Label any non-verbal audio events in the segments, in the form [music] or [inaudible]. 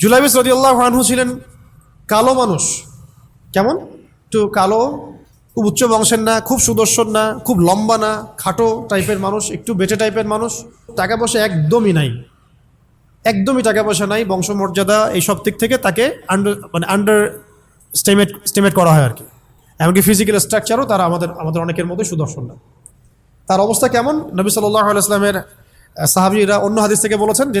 জুলাইবিস রদিউল্লাহ আনহু ছিলেন কালো মানুষ। কেমন? একটু কালো, খুব উচ্চ বংশের না, খুব সুদর্শন না, খুব লম্বা না, খাটো টাইপের মানুষ, একটু বেটে টাইপের মানুষ। টাকা পয়সা একদমই নাই। একদমই টাকা পয়সা নাই, বংশমর্যাদা এই সব দিক থেকে তাকে আন্ডার মানে আন্ডার স্টেমেট স্টেমেট করা হয় আর কি। এমনকি ফিজিক্যাল স্ট্রাকচারও তারা আমাদের আমাদের অনেকের মতোই সুদর্শন না। তার অবস্থা কেমন? নবী সাল্লাহ আলাইসলামের সাহাবিরা অন্য হাদিস থেকে বলেছেন যে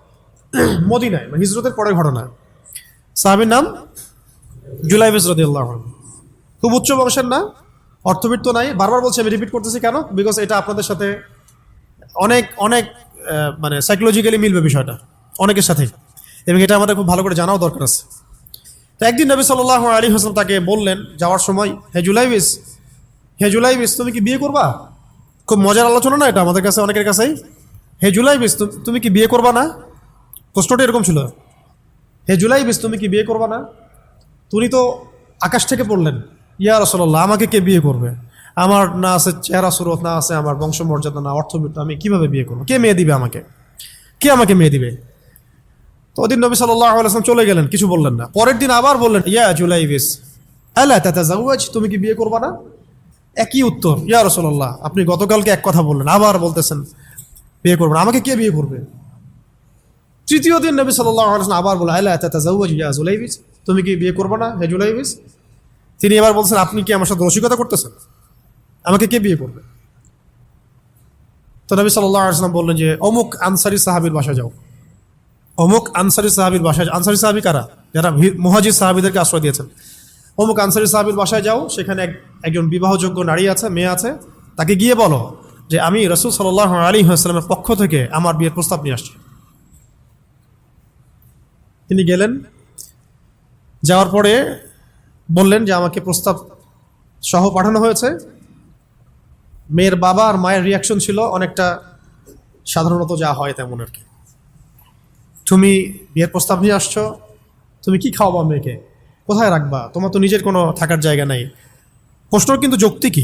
[clears throat] মদিনায় মানে হিজরতের পরের ঘটনা সাহাবির নাম জুলাইবিস রদিউল্লাহ খুব উচ্চ বংশের না, অর্থবিত্ত নাই। বারবার বলছি, আমি রিপিট করতেছি কেন? বিকজ এটা আপনাদের সাথে অনেক অনেক মানে সাইকোলজিক্যালি মিলবে বিষয়টা, অনেকের সাথেই। এবং এটা আমাদের খুব ভালো করে জানাও দরকার আছে। তো একদিন নবী সাল্লাহ আলী হাসলাম তাকে বললেন, যাওয়ার সময়, হে জুলাইবিস হে জুলাইবিস, তুমি কি বিয়ে করবা? খুব মজার আলোচনা না এটা আমাদের কাছে, অনেকের কাছেই। হে জুলাইবিস তুমি কি বিয়ে করবা না? প্রশ্নটা এরকম ছিল। হে জুলাইবিস, তুমি কি বিয়ে করবা না? তুমি তো আকাশ থেকে পড়লেন। ইয়া রসল্লাহ আমাকে কে বিয়ে করবে? আমার না আছে চেহারা সুরত, না আছে আমার বংশমর্যাদা, না অর্থবিত্ত, আমি কীভাবে বিয়ে করব? কে মেয়ে দিবে আমাকে? কে আমাকে মেয়ে দিবে? তো ওদিন নবী সাল্লাহ আলাইসলাম চলে গেলেন, কিছু বললেন না। পরের দিন আবার বললেন, ইয়া জুলাইবিস আল্লাহ তাতা জাউয়াজ তুমি কি বিয়ে করবা না? একই উত্তর, ইয়া রসল্লাহ আপনি গতকালকে এক কথা বললেন, আবার বলতেছেন, বিয়ে করবেন আমাকে কে বিয়ে করবে? তৃতীয় দিন নবী আলাইসলাম আবার বলে আল্লাহ ইয়া জুলাইবিস। তুমি কি বিয়ে করবা না, হে জুলাইবিস? তিনি এবার বলছেন, আপনি কি আমার সাথে রসিকতা করতেছেন? আমাকে কে বিয়ে করবে? তো নবী সাল্লাহ আসলাম বললেন যে, অমুক আনসারি সাহাবির বাসায় যাও। অমুক আনসারি সাহাবির বাসায় আনসারি সাহাবি কারা? যারা মুহাজির সাহাবিদেরকে আশ্রয় দিয়েছেন। অমুক আনসারি সাহাবির বাসায় যাও, সেখানে এক, একজন বিবাহযোগ্য নারী আছে, মেয়ে আছে। তাকে গিয়ে বলো যে, আমি রসুল সাল্লাহ আলী আসলামের পক্ষ থেকে আমার বিয়ের প্রস্তাব নিয়ে আসছি। তিনি গেলেন। যাওয়ার পরে বললেন যে, আমাকে প্রস্তাব সহ পাঠানো হয়েছে। মেয়ের বাবা আর মায়ের রিয়াকশন ছিল অনেকটা সাধারণত যা হয় তেমন আর কি। তুমি বিয়ের প্রস্তাব নিয়ে আসছো, তুমি কি খাওয়াবা মেয়েকে? কোথায় রাখবা? তোমার তো নিজের কোনো থাকার জায়গা নাই। প্রশ্ন কিন্তু যুক্তি কি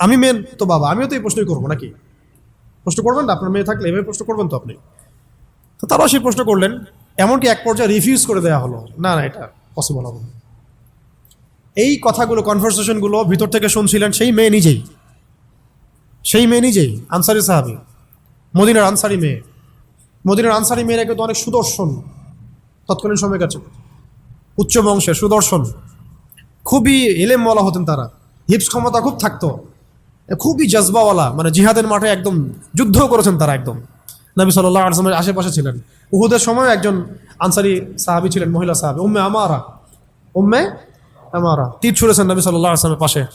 আমি মেয়ের তো বাবা, আমিও তো এই প্রশ্নই করব নাকি? প্রশ্ন করবেন না? আপনার মেয়ে থাকলে এভাবে প্রশ্ন করবেন তো আপনি? তারাও সেই প্রশ্ন করলেন। এমনকি এক পর্যায়ে রিফিউজ করে দেওয়া হলো। না না, এটা পসিবল হবে। এই কথাগুলো কনভারসেশনগুলো ভিতর থেকে শুনছিলেন সেই মেয়ে নিজেই। সেই মেয়ে নিজেই, আনসারি সাহাবি। মদিনার আনসারি মেয়ে। মদিনার আনসারি মেয়েরা কিন্তু অনেক সুদর্শন। তৎকালীন সময় কাছে। উচ্চ বংশের সুদর্শন। খুবই এলেম বলা হতেন তারা। হিপস ক্ষমতা খুব থাকতো। খুবই জজবাওয়ালা মানে জিহাদের মাঠে একদম যুদ্ধ করেছেন তারা একদম। নবী সাল্লাহ আশেপাশে ছিলেন। উহুদের সময় একজন আনসারি সাহাবি ছিলেন, মহিলা সাহাবি, উম্মে আমারা। উম্মে আমারা। তীর ছুড়েছেন নবী সাল্লাহ আসলামের পাশে।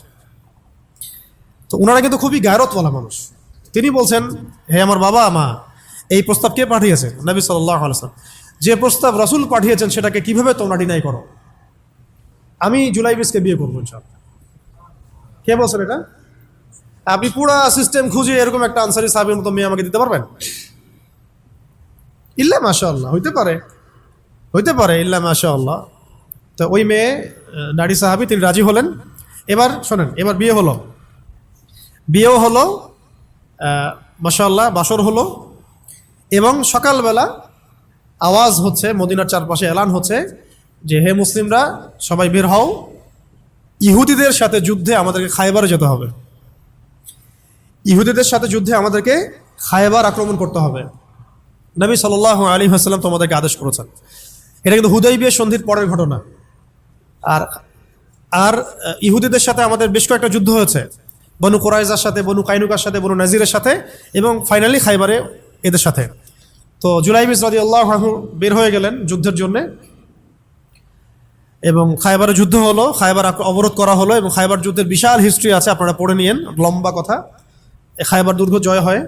তো ওনারা কিন্তু খুবই গায়রতওয়ালা মানুষ। তিনি বলছেন, হে আমার বাবা, মা, এই প্রস্তাব কে পাঠিয়েছে নবী সাল্লাহ আলসালাম যে প্রস্তাব রসুল পাঠিয়েছেন, সেটাকে কীভাবে তোমরা ডিনাই করো? আমি জুলাই বিশকে বিয়ে করব, ইনশাআল্লাহ। কে বলছেন এটা? আপনি পুরা সিস্টেম খুঁজে এরকম একটা আনসারি সাহাবির মতো মেয়ে আমাকে দিতে পারবেন? ইল্লা মাশা আল্লাহ হইতে পারে। হইতে পারে ইল্লা মাশা আল্লাহ তো ওই মেয়ে নারী সাহাবি, তিনি রাজি হলেন। এবার শোনেন, এবার বিয়ে হলো। বিয়েও হলো মাসাল্লাহ বাসর হলো। এবং সকালবেলা আওয়াজ হচ্ছে, মদিনার চারপাশে এলান হচ্ছে যে, হে মুসলিমরা, সবাই বের হও। ইহুদিদের সাথে যুদ্ধে আমাদেরকে খায়বারে যেতে হবে। ইহুদিদের সাথে যুদ্ধে আমাদেরকে খায়বার আক্রমণ করতে হবে। নবী সাল্লাহ আলী হাসলাম তোমাদেরকে আদেশ করেছেন। এটা কিন্তু হুদয় বিয়ে সন্ধির পরের ঘটনা। আর আর ইহুদিদের সাথে আমাদের বেশ কয়েকটা যুদ্ধ হয়েছে। বনু কোরাইজার সাথে, বনু কাইনুকার সাথে, বনু নাজিরের সাথে এবং ফাইনালি খাইবারে এদের সাথে। তো জুলাই জুলাইবিস রাজি আল্লাহ বের হয়ে গেলেন যুদ্ধের জন্যে। এবং খাইবারে যুদ্ধ হলো, খাইবার অবরোধ করা হলো এবং খাইবার যুদ্ধের বিশাল হিস্ট্রি আছে, আপনারা পড়ে নিয়েন, লম্বা কথা। খাইবার দুর্গ জয় হয়।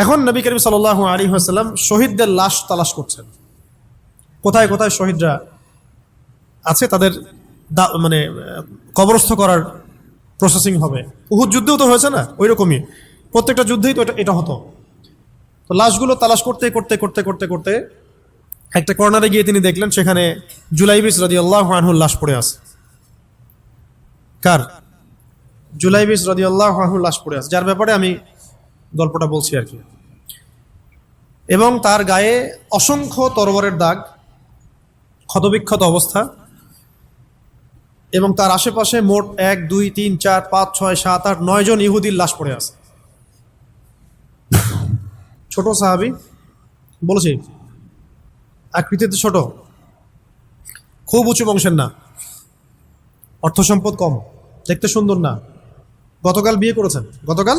এখন নবী করিম সাল আলী আসাল্লাম শহীদদের লাশ তালাশ করছেন। কোথায় কোথায় শহীদরা আছে? তাদের মানে কবরস্থ করার প্রসেসিং হবে। উহুদ যুদ্ধেও তো হয়েছে না? ওই রকমই প্রত্যেকটা যুদ্ধেই তো এটা এটা হতো। তো লাশগুলো তালাশ করতে করতে করতে করতে করতে একটা কর্নারে গিয়ে তিনি দেখলেন, সেখানে জুলাইবিস রাজি আল্লাহ আনহুর লাশ পড়ে আছে। কার? জুলাইবিস রাজি আল্লাহ আনহুর লাশ পড়ে আছে। যার ব্যাপারে আমি গল্পটা বলছি আর কি। এবং তার গায়ে অসংখ্য তরবারের দাগ, ক্ষতবিক্ষত অবস্থা এবং তার আশেপাশে মোট এক, দুই, তিন, চার, পাঁচ, ছয়, সাত, আট, নয় জন ইহুদির লাশ পড়ে আছে। ছোট সাহাবি, বলেছি, আকৃতিতে ছোট, খুব উঁচু বংশের না, অর্থ সম্পদ কম, দেখতে সুন্দর না। গতকাল বিয়ে করেছেন। গতকাল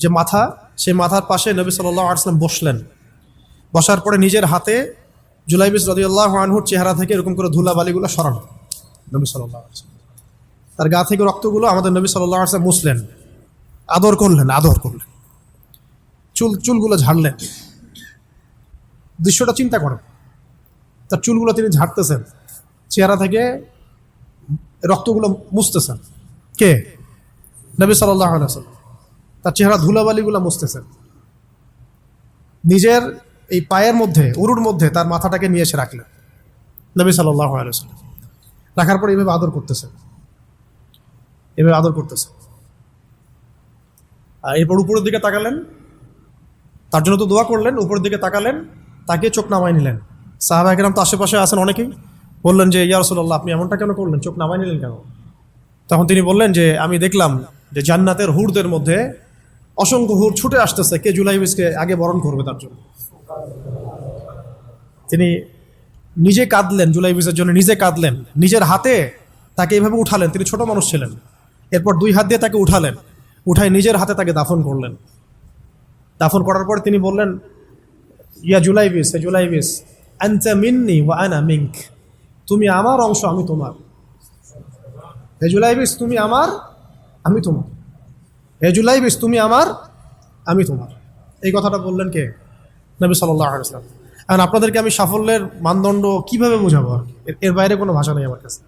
যে মাথা, সেই মাথার পাশে নবী সাল্লাহ আসলাম বসলেন। বসার পরে নিজের হাতে জুলাইবিস রদিউল্লাহ আনহুর চেহারা থেকে এরকম করে ধুলা বালিগুলো সরান, নবী সাল্লাহ আসলাম তার গা থেকে রক্তগুলো আমাদের নবী সাল্লাহ আসলাম মুছলেন, আদর করলেন আদর করলেন। চুল, চুলগুলো ঝাড়লেন। দৃশ্যটা চিন্তা করেন, তার চুলগুলো তিনি ঝাড়তেছেন, চেহারা থেকে রক্তগুলো মুছতেছেন। কে? নবী সাল্লাহ আলাইসাল্লাম তার চেহারা ধুলাবালিগুলো মুছতেছেন নিজের এই পায়ের মধ্যে, উরুর মধ্যে তার মাথাটাকে নিয়ে এসে রাখলেন। নবী সাল্লাহ আলাইসাল্লাম রাখার পর এভাবে আদর করতেছেন এভাবে আদর করতেছেন আর এরপর উপরের দিকে তাকালেন। তার জন্য তো দোয়া করলেন, উপরের দিকে তাকালেন। তাকে চোখ নামাই নিলেন। সাহাবা একরাম তো আশেপাশে আছেন অনেকেই। বললেন যে, ইয়া রসুল্লাহ আপনি এমনটা কেন করলেন? চোখ নামাই নিলেন কেন? তখন তিনি বললেন যে, আমি দেখলাম যে জান্নাতের হুরদের মধ্যে অসংখ্য হুর ছুটে আসতেছে, কে জুলাইবিসকে আগে বরণ করবে তার জন্য। তিনি নিজে কাঁদলেন জুলাইবিসের জন্য নিজে কাঁদলেন, নিজের হাতে তাকে এভাবে উঠালেন, তিনি ছোট মানুষ ছিলেন। এরপর দুই হাত দিয়ে তাকে উঠালেন, উঠায় নিজের হাতে তাকে দাফন করলেন। দাফন করার পর তিনি বললেন, ইয়া জুলাইবিস এ জুলাইবিস আনতা মিন্নি ওয়া আনা মিঙ্ক তুমি আমার অংশ, আমি তোমার। হে জুলাইবিস তুমি আমার, আমি তোমার। হে জুলাইবিস, তুমি আমার, আমি তোমার। এই কথাটা বললেন কে? নবী সাল্লাহ আসলাম এখন আপনাদেরকে আমি সাফল্যের মানদণ্ড কীভাবে বোঝাবো আর এর বাইরে কোনো ভাষা নেই আমার কাছে।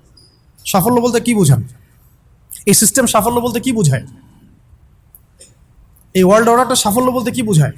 সাফল্য বলতে কি বোঝান? এই সিস্টেম সাফল্য বলতে কি বোঝায়? এই ওয়ার্ল্ড অর্ডারটা সাফল্য বলতে কি বোঝায়?